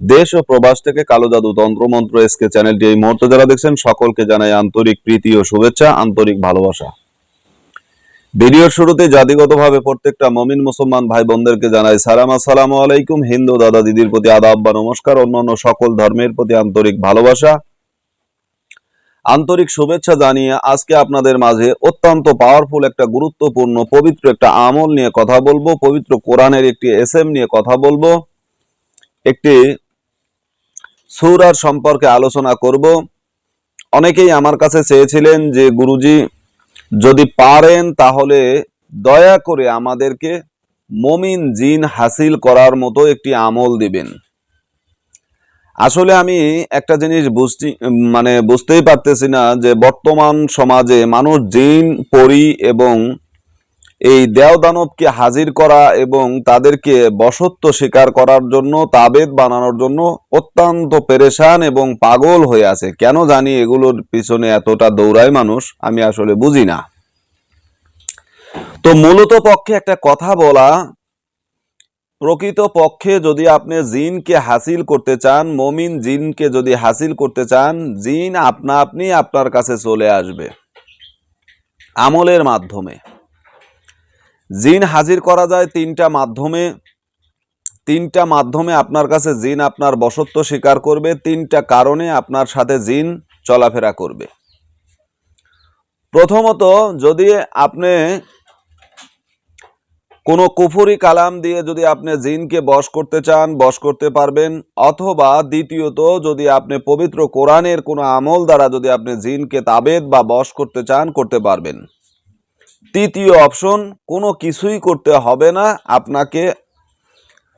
দেশ ও প্রবাস থেকে কালো জাদু তন্ত্র মন্ত্র এসকে চ্যানেলটি এই মুহূর্তে যারা দেখছেন, সকলকে জানাই আন্তরিক প্রীতি ও শুভেচ্ছা, আন্তরিক ভালোবাসা। ভিডিওর শুরুতে জাতিগতভাবে প্রত্যেকটা মমিন মুসলমান ভাই বোনদেরকে জানাই সালাম। আসসালামু আলাইকুম। হিন্দু দাদা দিদির প্রতি আদাব বা নমস্কার। অন্যান্য সকল ধর্মের প্রতি আন্তরিক ভালোবাসা। আন্তরিক শুভেচ্ছা জানিয়ে আজকে আপনাদের মাঝে অত্যন্ত পাওয়ারফুল একটা গুরুত্বপূর্ণ, পবিত্র একটা আমল নিয়ে কথা বলব। পবিত্র কোরআনের একটি এসএম নিয়ে কথা বলব। একটি সূরার সম্পর্কে আলোচনা করব। অনেকেই আমার কাছে চেয়েছিলেন যে, গুরুজি, যদি পারেন তাহলে দয়া করে আমাদেরকে মমিন জিন হাসিল করার মতো একটি আমল দিবেন। আসলে আমি একটা জিনিস বুঝছি মানে বুঝতেই পারতেছি না যে বর্তমান সমাজে মানুষ জিন, পরি এবং এই দেও দানবকে হাজির করা এবং তাদেরকে বসত্ব স্বীকার করার জন্য, তাবেদ বানানোর জন্য অত্যন্ত পেরেশান এবং পাগল হয়ে আছে। কেন জানি এগুলোর পিছনে এতটা দৌড়ায় মানুষ, আমি আসলে বুঝি না। তো মূলত পক্ষে একটা কথা বলা প্রকৃত পক্ষে যদি আপনি জিনকে হাসিল করতে চান, মমিন জিনকে যদি হাসিল করতে চান, জিন আপনা আপনি আপনার কাছে চলে আসবে। আমলের মাধ্যমে। জিন হাজির করা যায় তিনটা মাধ্যমে। তিনটা মাধ্যমে আপনার কাছে জিন আপনার বসত্ব স্বীকার করবে, তিনটা কারণে আপনার সাথে জিন চলাফেরা করবে। প্রথমত যদি আপনি কোনো কুফুরি কালাম দিয়ে যদি আপনি জিনকে বশ করতে চান, বশ করতে পারবেন। অথবা দ্বিতীয়ত, যদি আপনি পবিত্র কোরআনের কোনো আমল দ্বারা যদি আপনি জিনকে তাবেদ বা বশ করতে চান, করতে পারবেন। তৃতীয় অপশন, কোনো কিছুই করতে হবে না। আপনাকে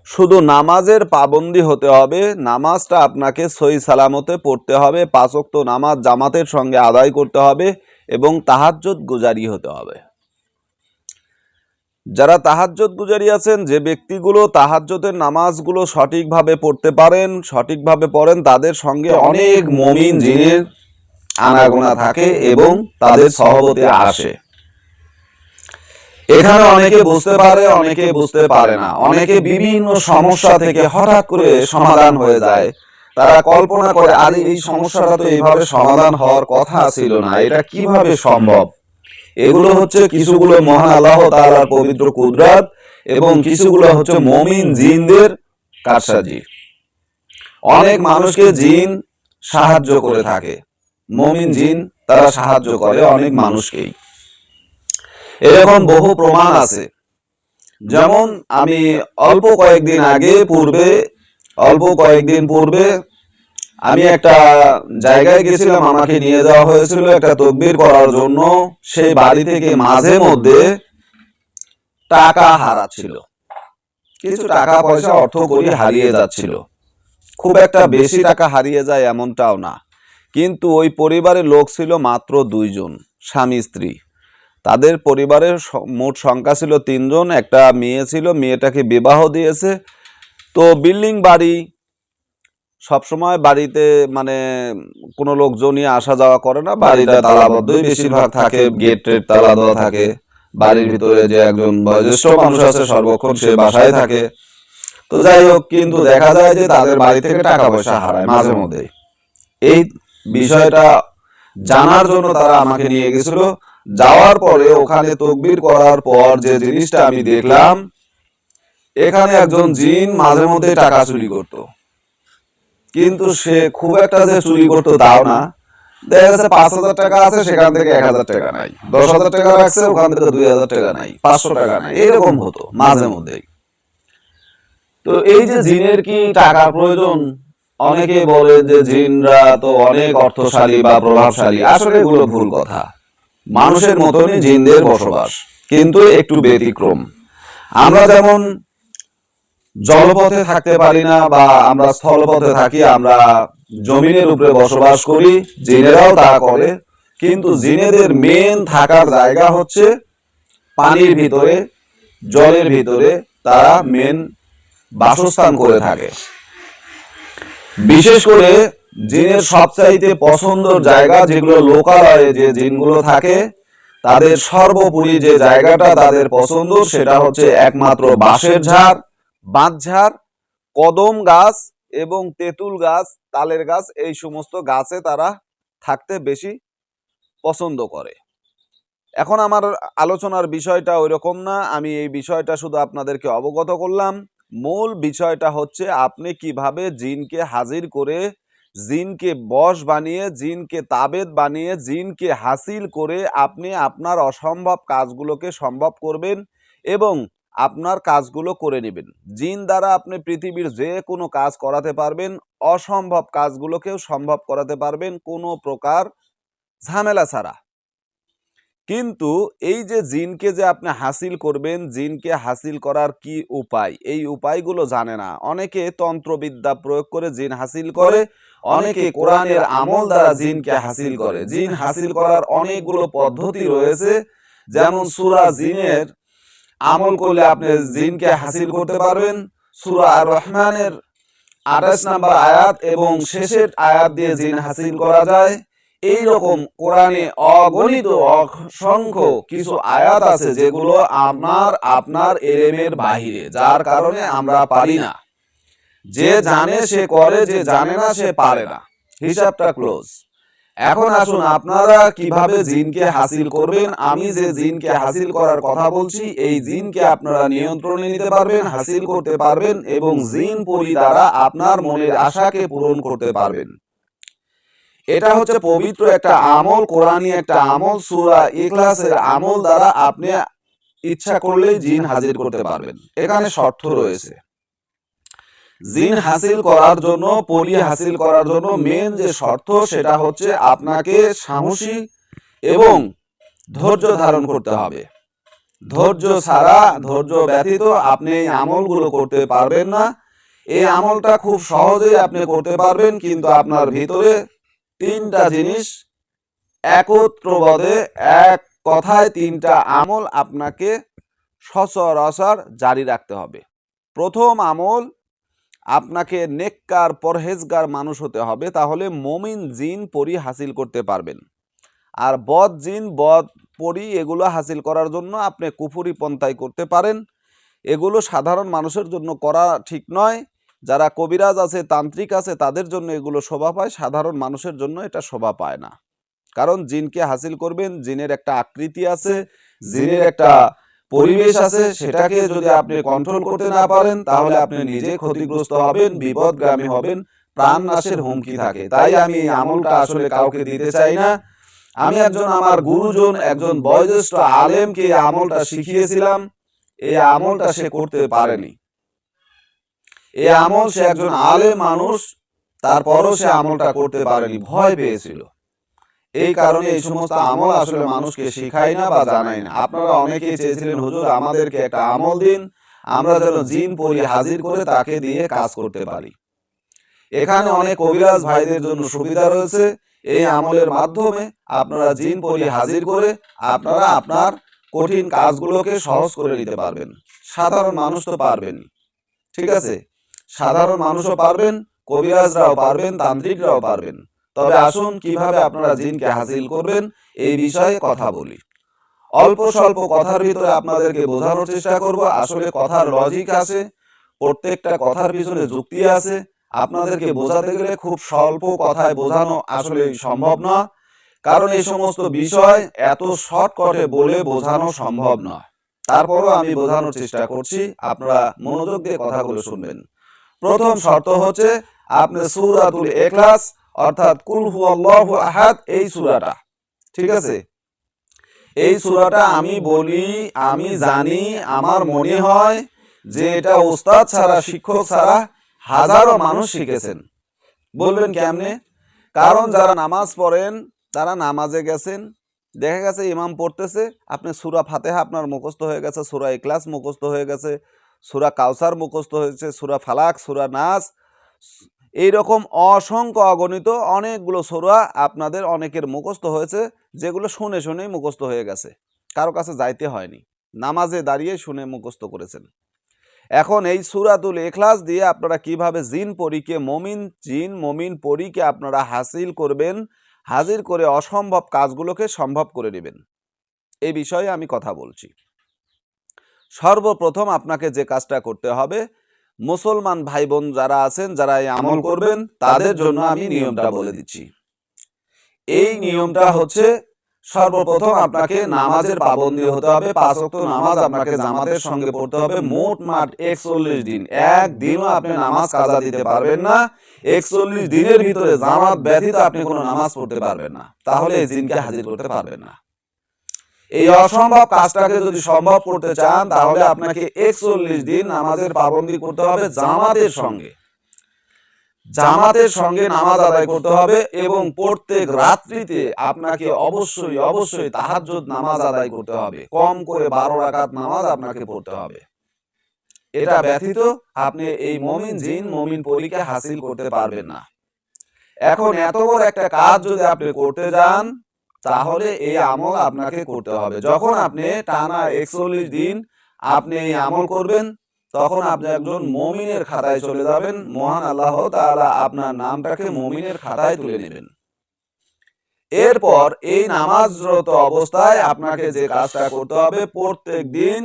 শুধু নামাজের পাবন্দি হতে হবে। নামাজটা আপনাকে সই সালামতে পড়তে হবে। পাঁচক্ত নামাজ জামাতের সঙ্গে আদায় করতে হবে এবং তাহাজ্জুদ গুজারি হতে হবে। যারা তাহাজ্জুদ গুজারি আছেন যে ব্যক্তিগুলো তাহাজ্জুদের নামাজগুলো সঠিকভাবে পড়তে পারেন সঠিকভাবে পড়েন তাদের সঙ্গে অনেক মমিন জিনের আনাগোনা থাকে এবং তাদের সহবতে আসে। এখানে অনেকে বুঝতে পারে অনেকে বুঝতে পারে না। অনেকে বিভিন্ন সমস্যা থেকে হঠাৎ করে সমাধান হয়ে যায়। তারা কল্পনা করে আরে এই সমস্যাটা তো এইভাবে সমাধান হওয়ার কথা ছিল না। এটা কীভাবে সম্ভব? এগুলো হচ্ছে কিছুগুলো মহান আল্লাহ তাআলার পবিত্র কুদরত এবং কিছুগুলো হচ্ছে মমিন জিনদের কারসাজি। অনেক মানুষকে জিন সাহায্য করে থাকে। মমিন জিন, তারা সাহায্য করে অনেক মানুষকেই। এরকম বহু প্রমাণ আছে। যেমন আমি অল্প কয়েকদিন আগে পূর্বে, অল্প কয়েকদিন পূর্বে আমি একটা জায়গায় গেছিলাম আমাকে নিয়ে যাওয়া হয়েছিল একটা তকবির করার জন্য। সেই বাড়ি থেকে মাঝে মধ্যে টাকা হারাচ্ছিল কিছু টাকা পয়সা অর্থ করি হারিয়ে যাচ্ছিল। খুব একটা বেশি টাকা হারিয়ে যায় এমনটাও না। কিন্তু ওই পরিবারের লোক ছিল মাত্র দুইজন স্বামী স্ত্রী। তাদের পরিবারের মোট সংখ্যা ছিল তিনজন। একটা মেয়ে ছিল মেয়েটাকে বিবাহ দিয়েছে। তো বিল্ডিং বাড়ি সবসময় বাড়িতে মানে কোনো লোকজনই আসা যাওয়া করে না বাড়িটা তালাবদ্ধই বেশিরভাগ থাকে গেট টেট তালা দেওয়া থাকে বাড়ির ভিতরে যে একজন বয়োজ্যেষ্ঠ মানুষ আছে সর্বক্ষণ সে বাসায় থাকে। তো যাই হোক কিন্তু দেখা যায় যে তাদের বাড়ি থেকে টাকা পয়সা হারায় মাঝে মধ্যে এই বিষয়টা জানার জন্য তারা আমাকে নিয়ে গেছিল। যাওয়ার পরে ওখানে তকবির করার পর যে জিনিসটা আমি দেখলাম এখানে একজন জিন মাঝে মধ্যে টাকা চুরি করতো। কিন্তু সে খুব একটা যে চুরি করতো তাও না। দেখা যাচ্ছে পাঁচ হাজার টাকা আছে, সেখান থেকে এক হাজার টাকা নাই। দশ হাজার টাকা রাখছে, ওখান থেকে দুই হাজার টাকা নাই, পাঁচশো টাকা নাই, এরকম হতো মাঝে তো এই যে জিনের কি প্রয়োজন? অনেকে বলে যে জিনরা তো অনেক অর্থশালী বা প্রভাবশালী। আসলে এগুলো ভুল কথা। মানুষের মতনই জিনদের বসবাস, কিন্তু একটু ব্যতিক্রম। আমরা যেমন জলপথে থাকতে পারি না বা আমরা স্থলপথে থাকি, আমরা জমিনের উপরে বসবাস করি, জিনেরাও তা করে। কিন্তু জিনেদের মেন থাকার জায়গা হচ্ছে পানির ভিতরে, জলের ভিতরে তারা মেন বাসস্থান করে থাকে। বিশেষ করে জিনের সবচাইতে পছন্দর জায়গা যেগুলো লোকালয়ে যে জিনগুলো থাকে, তাদের সর্বোপরি যে জায়গাটা তাদের পছন্দ, সেটা হচ্ছে একমাত্র বাঁশের ঝাড়। বাঁশঝাড় কদম গাছ এবং তেঁতুল গাছ, তালের গাছ, এই সমস্ত গাছে তারা থাকতে বেশি পছন্দ করে। এখন আমার আলোচনার বিষয়টা ওইরকম না, আমি এই বিষয়টা শুধু আপনাদেরকে অবগত করলাম। মূল বিষয়টা হচ্ছে আপনি কীভাবে জিনকে হাজির করে, জিনকে বশ বানিয়ে, জিনকে তাবেদ বানিয়ে, জিনকে হাসিল করে আপনি আপনার অসম্ভব কাজগুলোকে সম্ভব করবেন এবং আপনার কাজগুলো করে নেবেন। জিন দ্বারা আপনি পৃথিবীর যে কোনো কাজ করাতে পারবেন অসম্ভব কাজগুলোকেও সম্ভব করাতে পারবেন কোনো প্রকার ঝামেলা ছাড়া। কিন্তু এই যে জিনকে যে আপনি হাসিল করবেন জিনকে হাসিল করার কি উপায়? এই উপায়গুলো জানে না। অনেকে তন্ত্রবিদ্যা প্রয়োগ করে জিন হাসিল করে অনেকে কোরআনের আমল দ্বারা জিনকে হাসিল করে। জিন হাসিল করার অনেকগুলো পদ্ধতি রয়েছে। যেমন সুরা জিনের আমল করলে আপনি জিনকে হাসিল করতে পারবেন। সুরা আর রহমানের আঠাশ নাম্বার আয়াত এবং শেষের আয়াত দিয়ে জিন হাসিল করা যায়। এই রকম কোরআনে অগণিত অসংখ্য কিছু আয়াত আছে যেগুলো আপনার আপনার এলেমের বাহিরে, যার কারণে আমরা পারি না। যে জানে সে করে, যে জানে না সে পারে না। হিসাবটা ক্লোজ এখন আসুন আপনারা কীভাবে জিনকে হাসিল করবেন? আমি যে জিনকে হাসিল করার কথা বলছি, এই জিনকে আপনারা নিয়ন্ত্রণে নিতে পারবেন, হাসিল করতে পারবেন এবং জিন পরি দ্বারা আপনার মনের আশাকে পূরণ করতে পারবেন। এটা হচ্ছে পবিত্র একটা আমল কোরআনী একটা আমল, সুরা ইখলাসের আমল দ্বারা আপনি ইচ্ছা করলেই জিন হাজির করতে পারবেন। এখানে শর্ত রয়েছে। জিন হাসিল করার জন্য, পলি হাসিল করার জন্য মেন যে শর্ত, সেটা হচ্ছে আপনাকে সাহসী এবং ধৈর্য ধারণ করতে হবে। ধৈর্য ছাড়া, ধৈর্য ব্যতীত আপনি এই আমলগুলো করতে পারবেন না। এই আমলটা খুব সহজেই আপনি করতে পারবেন, কিন্তু আপনার ভিতরে তিনটা জিনিস একত্রবদে এক কথায় তিনটা আমল আপনাকে সচরাচর জারি রাখতে হবে। প্রথম আমল আপনাকে নেককার পরহেজগার মানুষ হতে হবে তাহলে মমিন জিন পরি হাসিল করতে পারবেন। আর বদ জিন বদ পরি এগুলো হাসিল করার জন্য আপনি কুফুরি পন্থায় করতে পারেন। এগুলো সাধারণ মানুষের জন্য করা ঠিক নয়। যারা কবিরাজ আছে তান্ত্রিক আছে তাদের জন্য এগুলো শোভা পায়। সাধারণ মানুষের জন্য এটা শোভা পায় না। কারণ জিনকে হাসিল করবেন জিনের একটা আকৃতি আছে জিনের একটা পরিবেশ আছে, সেটাকে যদি আপনি কন্ট্রোল করতে না পারেন, তাহলে আপনি নিজে ক্ষতিগ্রস্ত হবেন, বিপদগামী হবেন প্রাণ নাশের হুমকি থাকে। তাই আমি এই আমলটা আসলে কাউকে দিতে চাই না। আমি একজন আমার গুরুজন, একজন বয়োজ্যেষ্ঠ আলেমকে এই আমলটা শিখিয়েছিলাম। এই আমলটা সে করতে পারেনি। এই আমল সে একজন আলেম মানুষ, তারপরও সে আমলটা করতে পারেনি, ভয় পেয়েছিল। এই কারণে এই সমস্ত আমল আসলে মানুষকে শিখাই না বা জানাই না। আপনারা অনেকেই চেয়েছিলেন, হুজুর, আমাদেরকে একটা আমল দিন। আমরা যেন জিন পরি হাজির করে তাকে দিয়ে কাজ করতে পারি। এখানে অনেক কবিরাজ ভাইদের জন্য সুবিধা রয়েছে। এই আমলের মাধ্যমে আপনারা জিন পরি হাজির করে আপনারা আপনার কঠিন কাজগুলোকে সহজ করে নিতে পারবেন। সাধারণ মানুষ তো পারবেনই। ঠিক আছে? সাধারণ মানুষও পারবেন, কবিরাজরাও পারবেন, তান্ত্রিকরাও পারবেন। তবে আসুন কীভাবে আপনারা জিনকে হাসিল করবেন এই বিষয়ে কথা বলি। অল্প স্বল্প কথার ভিতরে আপনাদেরকে বোঝানোর চেষ্টা করব, আসলে কথার লজিক আছে, প্রত্যেকটা কথার পিছনে যুক্তি আছে, আপনাদেরকে বোঝাতে গেলে খুব স্বল্প কথায় বোঝানো আসলে সম্ভব না, কারণ এই সমস্ত বিষয় এত শর্টকটে বলে বোঝানো সম্ভব নয় তারপরও আমি বোঝানোর চেষ্টা করছি, আপনারা মনোযোগ দিয়ে কথাগুলো শুনবেন। প্রথম শর্ত হচ্ছে, আপনি সূরাতুল ইখলাস অর্থাৎ কুল হুয়াল্লাহু আহাদ এই সূরাটা। ঠিক আছে? এই সূরাটা আমি বলি, আমি জানি, আমার মনে হয় যে এটা ওস্তাদ ছাড়া, শিক্ষক ছাড়া হাজারো মানুষ শিখেছেন। বলবেন কেমনে? কারণ যারা নামাজ পড়েন, তারা নামাজে গেছেন। দেখা গেছে ইমাম পড়তেছে, আপনি সুরা ফাতেহা আপনার মুখস্থ হয়ে গেছে, সুরা ইখলাস মুখস্থ হয়ে গেছে, সুরা কাউসার মুখস্থ হয়েছে, সুরা ফালাক, সুরা নাস এইরকম অসংখ্য অগণিত অনেকগুলো সুরা আপনাদের অনেকের মুখস্থ হয়েছে, যেগুলো শুনে শুনেই মুখস্থ হয়ে গেছে। কারও কাছে যাইতে হয়নি। নামাজে দাঁড়িয়ে শুনে মুখস্থ করেছেন। এখন এই সুরাতুল এখলাস দিয়ে আপনারা কীভাবে জিন পরীকে, মমিন জিন, মমিন পরীকে আপনারা হাসিল করবেন, হাজির করে অসম্ভব কাজগুলোকে সম্ভব করে নেবেন এই বিষয়ে আমি কথা বলছি। সর্বপ্রথম আপনাকে যে কাজটা করতে হবে মুসলমান ভাই বোন যারা আছেন, যারা এই আমল করবেন, তাদের জন্য আমি নিয়মটা বলে দিচ্ছি। এই নিয়মটা হচ্ছে, সর্বপ্রথম আপনাকে নামাজের পাবন্দি হতে হবে, পাঁচ ওয়াক্ত নামাজ আপনাকে জামাতের সঙ্গে পড়তে হবে, মোট মাঠ একচল্লিশ দিন। একদিনও আপনি নামাজ কাজা দিতে পারবেন না, একচল্লিশ দিনের ভিতরে জামাত ব্যতীত আপনি কোনো নামাজ পড়তে পারবেন না। তাহলে এই দিনকে হাজির করতে পারবেন না। এই অসম্ভব কাজটাকে যদি সম্ভব করতে চান, তাহলে আপনাকে একচল্লিশ দিন নামাজের পাবন্দি করতে হবে জামাতের সঙ্গে। জামাতের সঙ্গে নামাজ আদায় করতে হবে এবং প্রত্যেক রাত্রিতে আপনাকে অবশ্যই অবশ্যই তাহাজ্জুদ নামাজ আদায় করতে হবে। কম করে বারো রাকাত নামাজ আপনাকে পড়তে হবে। এটা ব্যতীত আপনি এই মমিন জিন, মমিন পরীকে হাসিল করতে পারবেন না। এখন এত বড় একটা কাজ যদি আপনি করতে যান তাহলে এই আমল আপনাকে করতে হবে। যখন আপনি টানা একচল্লিশ দিন আপনি এই আমল করবেন, তখন আপনি একজন মমিনের খাতায় চলে যাবেন। মহান আল্লাহ তাআলা আপনার নামটাকে মমিনের খাতায় তুলে নেবেন। এরপর এই নামাজরত অবস্থায় আপনাকে যে কাজটা করতে হবে, প্রত্যেক দিন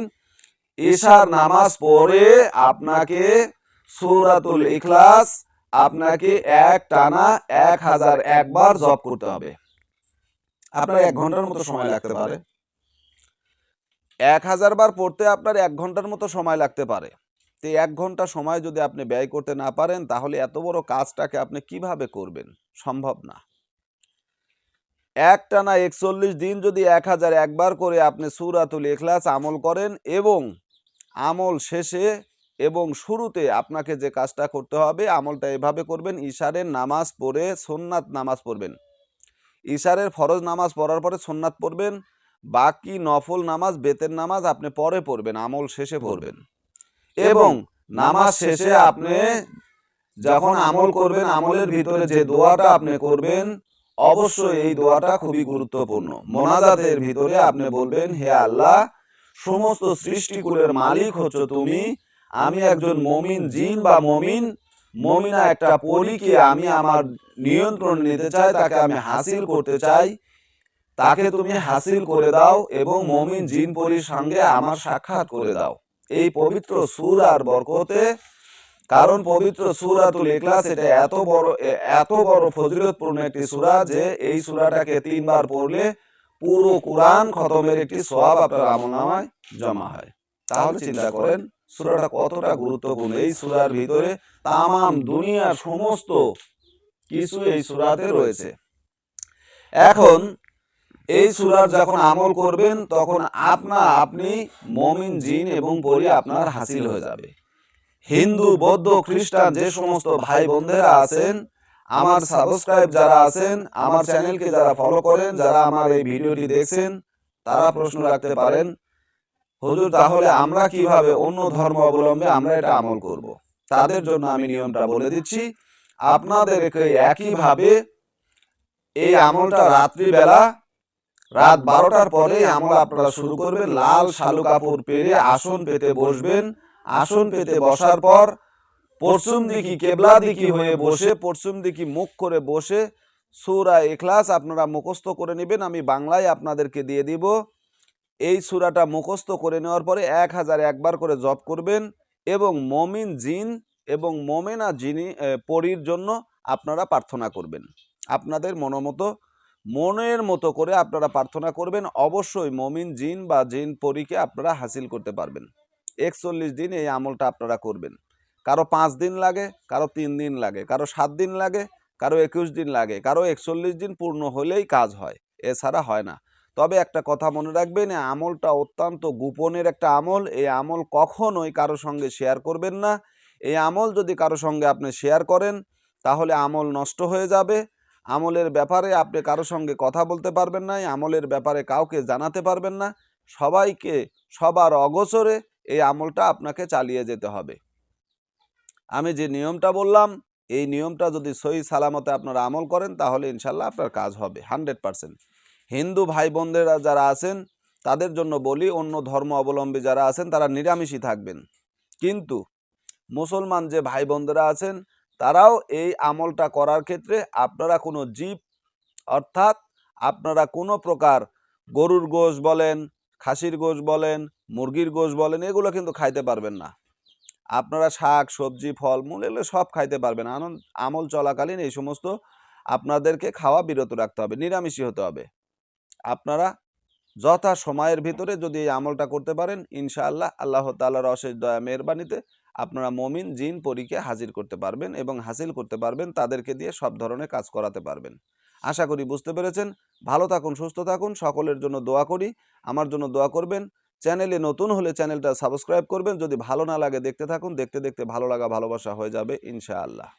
ঈশার নামাজ পড়ে আপনাকে সুরাতুল ইখলাস, আপনাকে এক টানা এক হাজার একবার জপ করতে হবে। আপনার এক ঘণ্টার মতো সময় লাগতে পারে। এক হাজার বার পড়তে আপনার এক ঘণ্টার মতো সময় লাগতে পারে। তো এক ঘণ্টা সময় যদি আপনি ব্যয় করতে না পারেন, তাহলে এত বড় কাজটাকে আপনি কীভাবে করবেন? সম্ভব না। এক টানা একচল্লিশ দিন যদি এক হাজার একবার করে আপনি সুরাতুল এখলাস আমল করেন এবং আমল শেষে এবং শুরুতে আপনাকে যে কাজটা করতে হবে, আমলটা এভাবে করবেন ইশারের নামাজ পড়ে সোননাথ নামাজ পড়বেন। ইশারের ফরজ নামাজ পড়ার পরে সোননাথ পড়বেন বাকি নফল নামাজ বেতের নামাজ আপনি পরে পড়বেন আমল শেষে পড়বেন। এবং নামাজ শেষে আপনি যখন আমল করবেন আমলের ভিতরে যে দোয়াটা আপনি করবেন অবশ্যই এই দোয়াটা খুবই গুরুত্বপূর্ণ। মোনাজাতের ভিতরে আপনি বলবেন হে আল্লাহ সমস্ত সৃষ্টিকুলের মালিক হচ্ছে তুমি। আমি একজন মমিন জিন বা মমিন মমিনা একটা পরীকে আমি আমার নিয়ন্ত্রণ নিতে চাই, তাকে আমি হাসিল করতে চাই। তাকে তুমি হাসিল করে দাও এবং মমিন জিন পরীর সঙ্গে আমার সাক্ষাৎ করে দাও। এই পবিত্র সুর আর বরকতে, কারণ পবিত্র সুরাতুল ইখলাস এটা এত বড় এত বড় ফজিলতপূর্ণ একটি সূরা যে এই সূরাটাকে তিনবার পড়লে পুরো কোরআন খতমের একটি সওয়াব আপনার আমলনামায় জমা হয়। তাহলে চিন্তা করেন সূরাটা কতটা গুরুত্বপূর্ণ? এই সূরার ভিতরে তামাম দুনিয়ার সমস্ত কিছু এই সুরাতে রয়েছে। এখন এই সূরার যখন আমল করবেন, তখন আপনা আপনি মমিন, জিন এবং পরি আপনার হাসিল হয়ে যাবে। হিন্দু, বৌদ্ধ, খ্রিস্টান যে সমস্ত ভাই বোনেরা আছেন, আমার সাবস্ক্রাইব যারা আছেন, আমার চ্যানেলকে যারা ফলো করেন, যারা আমার এই ভিডিওটি দেখছেন, তারা প্রশ্ন রাখতে পারেন হুজুর, তাহলে আমরা কীভাবে অন্য ধর্ম অবলম্বে আমরা এটা আমল করব। তাদের জন্য আমি নিয়মটা বলে দিচ্ছি। আপনাদেরকে একইভাবে এই আমলটা রাত্রিবেলা, রাত বারোটার পরে আমল আপনারা শুরু করবেন। লাল শালু কাপড় পেরে আসন পেতে বসবেন। আসন পেতে বসার পর পশ্চিম দিকি কেবলা দিকি হয়ে বসে, পশ্চিম দিকি মুখ করে বসে সুরা এখলাস আপনারা মুখস্থ করে নেবেন। আমি বাংলায় আপনাদেরকে দিয়ে দিব। এই সুরাটা মুখস্থ করে নেওয়ার পরে এক হাজার একবার করে জপ করবেন এবং মমিন জিন এবং মোমেনা জিনি পরীর জন্য আপনারা প্রার্থনা করবেন। আপনাদের মনোমতো, মনের মতো করে আপনারা প্রার্থনা করবেন, অবশ্যই মমিন জিন বা জিন পরীকে আপনারা হাসিল করতে পারবেন। একচল্লিশ দিন এই আমলটা আপনারা করবেন। কারও পাঁচ দিন লাগে, কারও তিন দিন লাগে, কারও সাত দিন লাগে, কারও একুশ দিন লাগে, কারও একচল্লিশ দিন পূর্ণ হলেই কাজ হয়, এছাড়া হয় না। তবে একটা কথা মনে রাখবেন এই আমলটা অত্যন্ত গোপনের একটা আমল। এই আমল কখনোই কারও সঙ্গে শেয়ার করবেন না। এই আমল যদি কারও সঙ্গে আপনি শেয়ার করেন, তাহলে আমল নষ্ট হয়ে যাবে। আমলের ব্যাপারে আপনি কারও সঙ্গে কথা বলতে পারবেন না আমলের ব্যাপারে কাউকে জানাতে পারবেন না। সবাইকে সবার অগোচরে এই আমলটা আপনাকে চালিয়ে যেতে হবে। আমি যে নিয়মটা বললাম, এই নিয়মটা যদি সহি সালামতে আপনারা আমল করেন, তাহলে ইনশাল্লাহ আপনার কাজ হবে, হান্ড্রেড পারসেন্ট। হিন্দু ভাই বোনদেরা যারা আছেন, তাদের জন্য বলি, অন্য ধর্ম অবলম্বী যারা আছেন, তারা নিরামিষই থাকবেন। কিন্তু মুসলমান যে ভাই বোনদেরা আছেন, তারাও এই আমলটা করার ক্ষেত্রে আপনারা কোনো জীব, অর্থাৎ আপনারা কোনো প্রকার গরুর গোশ বলেন, খাসির গোশ বলেন, মুরগির গোশ বলেন, এগুলো কিন্তু খাইতে পারবেন না। আপনারা শাক, সবজি ফল মূল এগুলো সব খাইতে পারবেন। আনন্দ, আমল চলাকালীন এই সমস্ত আপনাদেরকে খাওয়া বিরত রাখতে হবে, নিরামিষই হতে হবে। আপনারা যথা সময়ের ভিতরে যদি এই আমলটা করতে পারেন, ইনশাআল্লাহ আল্লাহ তাআলার অশেষ দয়া মেহরবানিতে আপনারা মমিন, জিন, পরীকে হাজির করতে পারবেন এবং হাসিল করতে পারবেন, তাদেরকে দিয়ে সব ধরনের কাজ করাতে পারবেন। আশা করি বুঝতে পেরেছেন। ভালো থাকুন, সুস্থ থাকুন, সকলের জন্য দোয়া করি। আমার জন্য দোয়া করবেন। চ্যানেলে নতুন হলে চ্যানেলটা সাবস্ক্রাইব করবেন। যদি ভালো না লাগে দেখতে থাকুন, দেখতে দেখতে ভালো লাগা, ভালোবাসা হয়ে যাবে, ইনশাআল্লাহ।